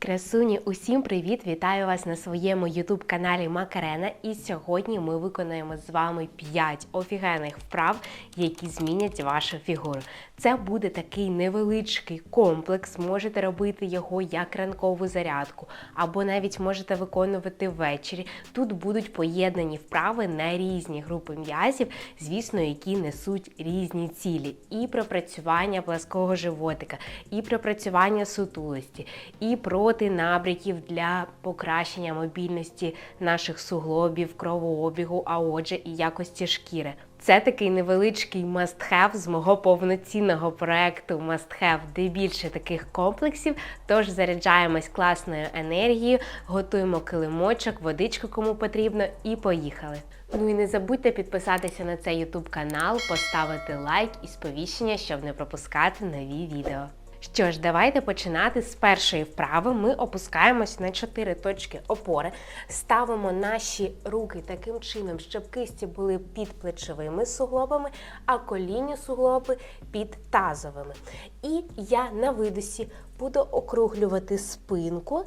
Красуні, усім привіт! Вітаю вас на своєму ютуб каналі Макарена. І сьогодні ми виконаємо з вами 5 офігенних вправ, які змінять вашу фігуру. Це буде такий невеличкий комплекс. Можете робити його як ранкову зарядку, або навіть можете виконувати ввечері. Тут будуть поєднані вправи на різні групи м'язів, звісно, які несуть різні цілі. І пропрацювання плаского животика, і пропрацювання сутулості, і проти набряків для покращення мобільності наших суглобів, кровообігу, а отже, і якості шкіри. Це такий невеличкий must-have з мого повноцінного проекту Must-have, де більше таких комплексів. Тож заряджаємось класною енергією, готуємо килимочок, водичку кому потрібно, і поїхали. Ну і не забудьте підписатися на цей YouTube канал, поставити лайк і сповіщення, щоб не пропускати нові відео. Що ж, давайте починати з першої вправи. Ми опускаємось на чотири точки опори, ставимо наші руки таким чином, щоб кисті були під плечовими суглобами, а колінні суглоби під тазовими. І я на видосі буду округлювати спинку.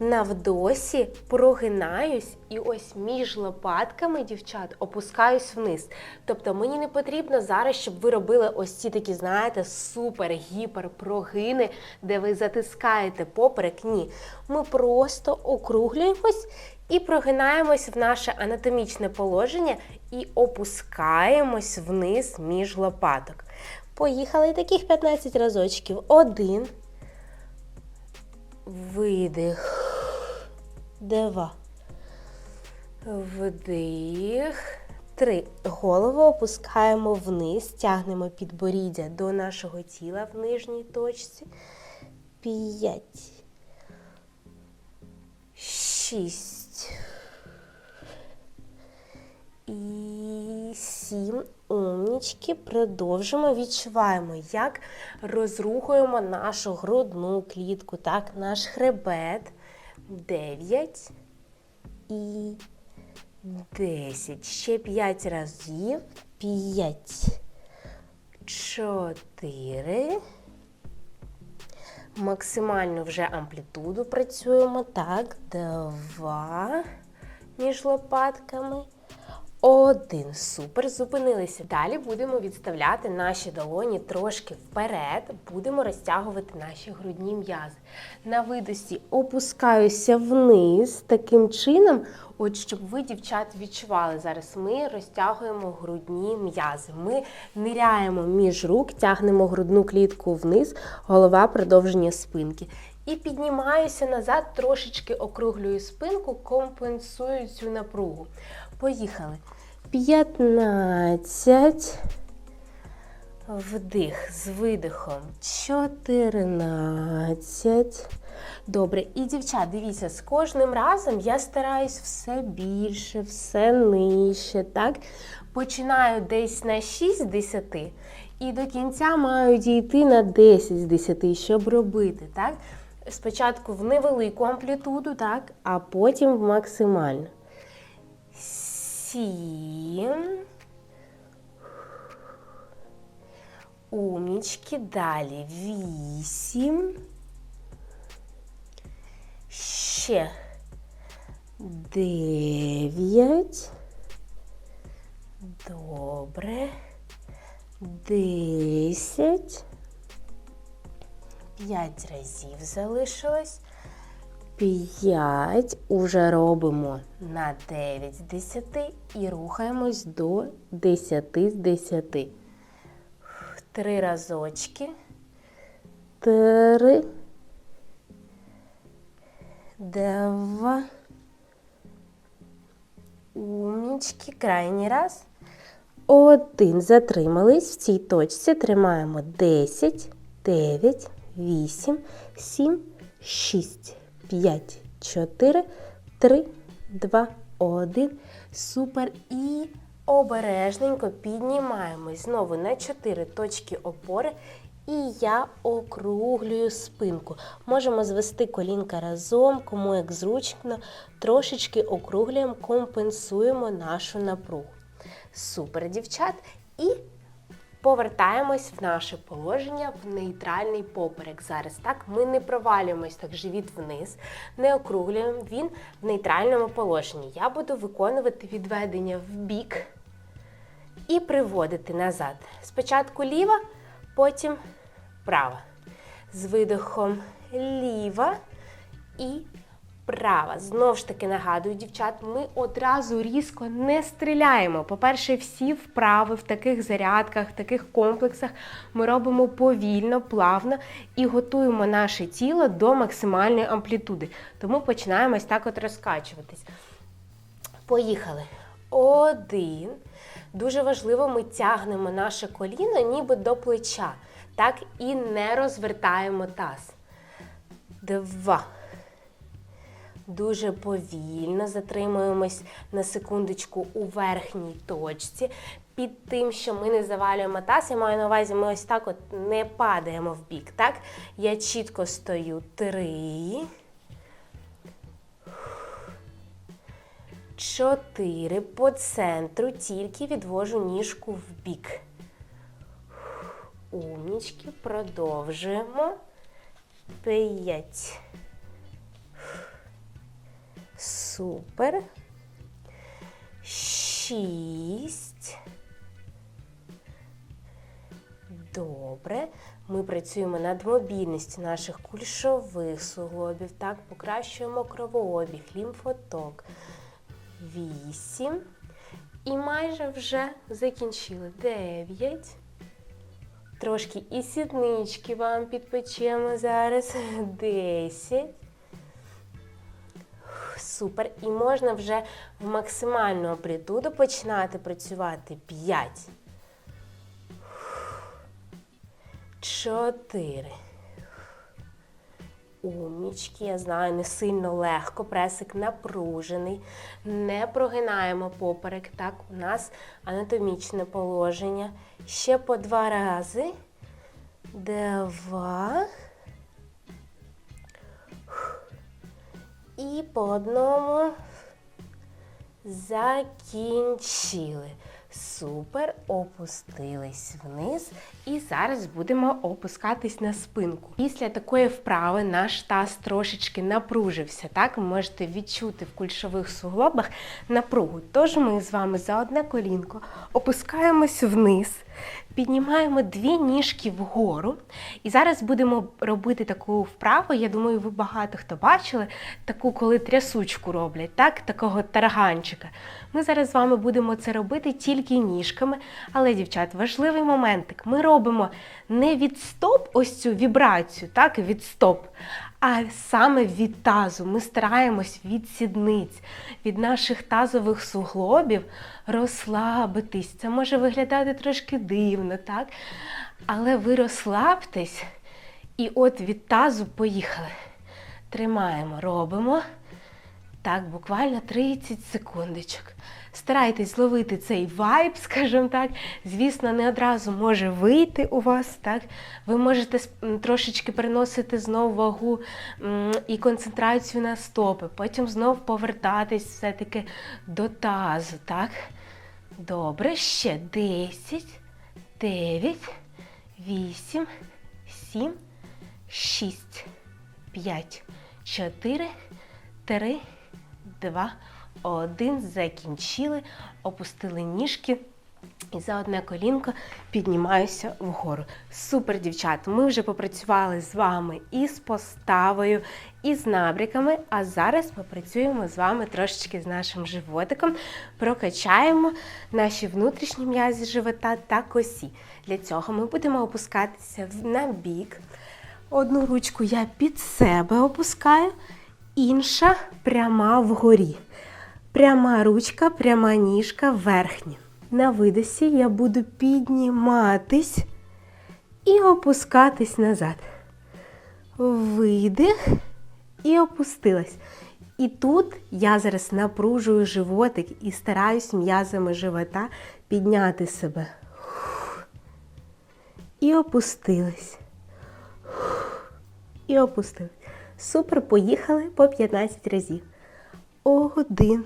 На вдосі прогинаюсь і ось між лопатками, дівчат, опускаюсь вниз. Тобто мені не потрібно зараз, щоб ви робили ось ці такі, знаєте, супер-гіпер прогини, де ви затискаєте поперек. Ні. Ми просто округлюємось і прогинаємось в наше анатомічне положення і опускаємось вниз між лопаток. Поїхали таких 15 разочків. Один. Видих. Два. Вдих. Три. Голову опускаємо вниз, тягнемо підборіддя до нашого тіла в нижній точці. П'ять. Шість. І сім. Умнічки. Продовжимо. Відчуваємо, як розрухуємо нашу грудну клітку. Так, наш хребет. Дев'ять і десять. Ще п'ять разів. П'ять. Чотири. Максимальну вже амплітуду працюємо. Так, два між лопатками. Один. Супер. Зупинилися. Далі будемо відставляти наші долоні трошки вперед. Будемо розтягувати наші грудні м'язи. На видосі опускаюся вниз таким чином, от щоб ви, дівчат, відчували. Зараз ми розтягуємо грудні м'язи. Ми ниряємо між рук, тягнемо грудну клітку вниз, голова продовження спинки. І піднімаюся назад, трошечки округлюю спинку, компенсую цю напругу. Поїхали. 15. Вдих з видихом. 14. Добре. І, дівчат, дивіться, з кожним разом я стараюсь все більше, все нижче. так? Починаю десь на 6 з 10 і до кінця маю дійти на 10 з 10, щоб робити. так? Спочатку в невелику амплітуду, так? а потім в максимальну сім. Умнічки. Далі вісім. Ще дев'ять. Добре. Десять. П'ять разів залишилось. 5 уже робимо на 9 з 10 і рухаємось до 10 з 10. Три разочки. Три. Два. Умнічки. Крайній раз. Один. Затримались в цій точці. Тримаємо 10, 9, 8, 7, 6. 5, 4, 3, 2, 1. Супер. І обережненько піднімаємось знову на 4 точки опори. І я округлюю спинку. Можемо звести колінка разом, кому як зручно. Трошечки округлюємо, компенсуємо нашу напругу. Супер, дівчат. І Повертаємось в наше положення в нейтральний поперек. Зараз так ми не провалюємось так живіт вниз, не округлюємо він в нейтральному положенні. Я буду виконувати відведення в бік і приводити назад. Спочатку ліва, потім права. З видихом ліва і права. Знову ж таки нагадую, дівчат, ми одразу різко не стріляємо. По-перше, всі вправи в таких зарядках, в таких комплексах ми робимо повільно, плавно і готуємо наше тіло до максимальної амплітуди. Тому починаємо ось так от розкачуватись. Поїхали. Один. Дуже важливо, ми тягнемо наше коліно ніби до плеча. Так і не розвертаємо таз. Два. Дуже повільно затримуємось на секундочку у верхній точці. Під тим, що ми не завалюємо таз, я маю на увазі, ми ось так от не падаємо в бік. Так? Я чітко стою. Три. Чотири. По центру тільки відвожу ніжку в бік. Умнічки. Продовжуємо. П'ять. Супер. Шість. Добре. Ми працюємо над мобільністю наших кульшових суглобів. Так, покращуємо кровообіг, лімфоток. Вісім. І майже вже закінчили. Дев'ять. Трошки і сіднички вам підпечемо зараз. Десять. Супер. І можна вже в максимальну амплітуду починати працювати. П'ять. Чотири. Умнічки, я знаю, не сильно легко, пресик напружений. Не прогинаємо поперек. Так, у нас анатомічне положення. Ще по два рази. Два. І по одному закінчили. Супер, опустились вниз. І зараз будемо опускатись на спинку. Після такої вправи наш таз трошечки напружився. Так, ви можете відчути в кульшових суглобах напругу. Тож ми з вами за одне колінко опускаємось вниз. Піднімаємо дві ніжки вгору. І зараз будемо робити таку вправу. Я думаю, ви багато хто бачили, таку, коли трясучку роблять, так? такого тарганчика. Ми зараз з вами будемо це робити тільки ніжками. Але, дівчат, важливий моментик. Ми робимо не від стоп ось цю вібрацію, так, від стоп, а саме від тазу. Ми стараємось від сідниць, від наших тазових суглобів розслабитись. Це може виглядати трошки дивно, так? Але ви розслабтесь і от від тазу поїхали. Тримаємо, робимо. Так, буквально 30 секундочок. Старайтесь зловити цей вайб, скажімо так. Звісно, не одразу може вийти у вас. так. Ви можете трошечки переносити знову вагу і концентрацію на стопи, потім знову повертатись все-таки до тазу. так. Добре, ще 10, 9, 8, 7, 6, 5, 4, 3, 2, 1. Закінчили, опустили ніжки. І за одне колінко піднімаюся вгору. Супер, дівчат! Ми вже попрацювали з вами і з поставою, і з набріками. А зараз попрацюємо з вами трошечки з нашим животиком, прокачаємо наші внутрішні м'язі живота та косі. Для цього ми будемо опускатися на бік. Одну ручку я під себе опускаю, інша пряма вгорі. Пряма ручка, пряма ніжка верхня. На видосі я буду підніматись і опускатись назад. Видих і опустилась. І тут я зараз напружую животик і стараюсь м'язами живота підняти себе. І опустилась. І опустилась. Супер, поїхали по 15 разів. Один.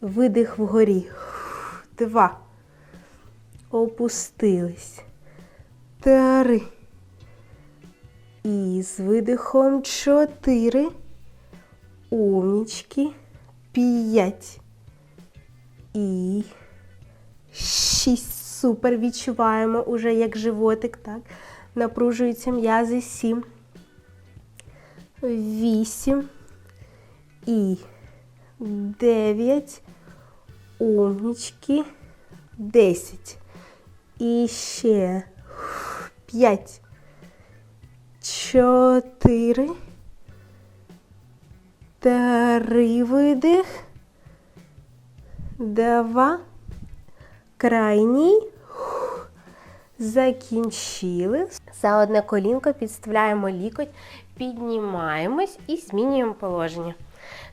Видих вгорі. Два. опустились. Три. І з видихом чотири. Умнічки. П'ять. І шість. Супер. Відчуваємо уже як животик, так? Напружуються м'язи. Сім. Вісім. І дев'ять. Умнічки. Десять. І ще п'ять. Чотири. Три видих. Два. Крайній. Закінчили. За одне колінко підставляємо лікоть, піднімаємось і змінюємо положення.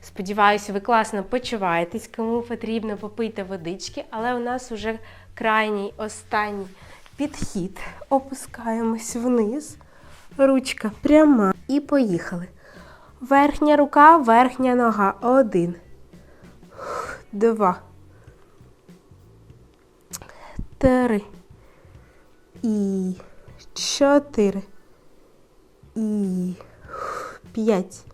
Сподіваюся, ви класно почуваєтесь, кому потрібно попийте водички, але у нас уже крайній останній підхід. Опускаємось вниз. Ручка пряма. І поїхали. Верхня рука, верхня нога. Один. Два. Три. І чотири. І п'ять.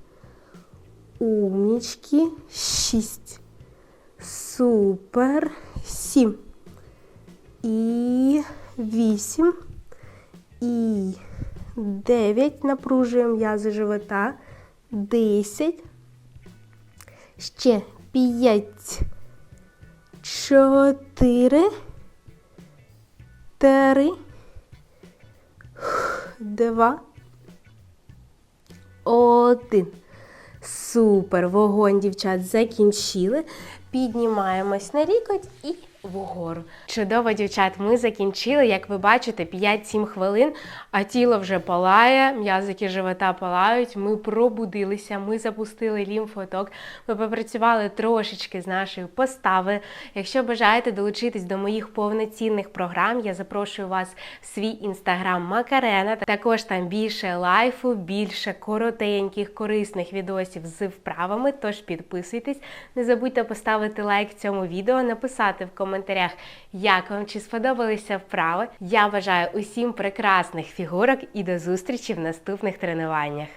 Умнічки. Шість. Супер. Сім. І вісім. І дев'ять. Напружуємо м'язи живота. Десять. Ще п'ять. Чотири. Три. Два. Один. Супер. Вогонь, дівчат, закінчили. Піднімаємось на лікоть і вгору. Чудово, дівчат, ми закінчили. Як ви бачите, 5-7 хвилин, а тіло вже палає, м'язики живота палають. Ми пробудилися, ми запустили лімфоток, ми попрацювали трошечки з нашою поставою. Якщо бажаєте долучитись до моїх повноцінних програм, я запрошую вас в свій інстаграм Макарена. Також там більше лайфу, більше коротеньких, корисних відосів з вправами. Тож підписуйтесь, не забудьте поставити лайк цьому відео, написати в коментарях, як вам чи сподобалися вправи. Я бажаю усім прекрасних фігурок і до зустрічі в наступних тренуваннях.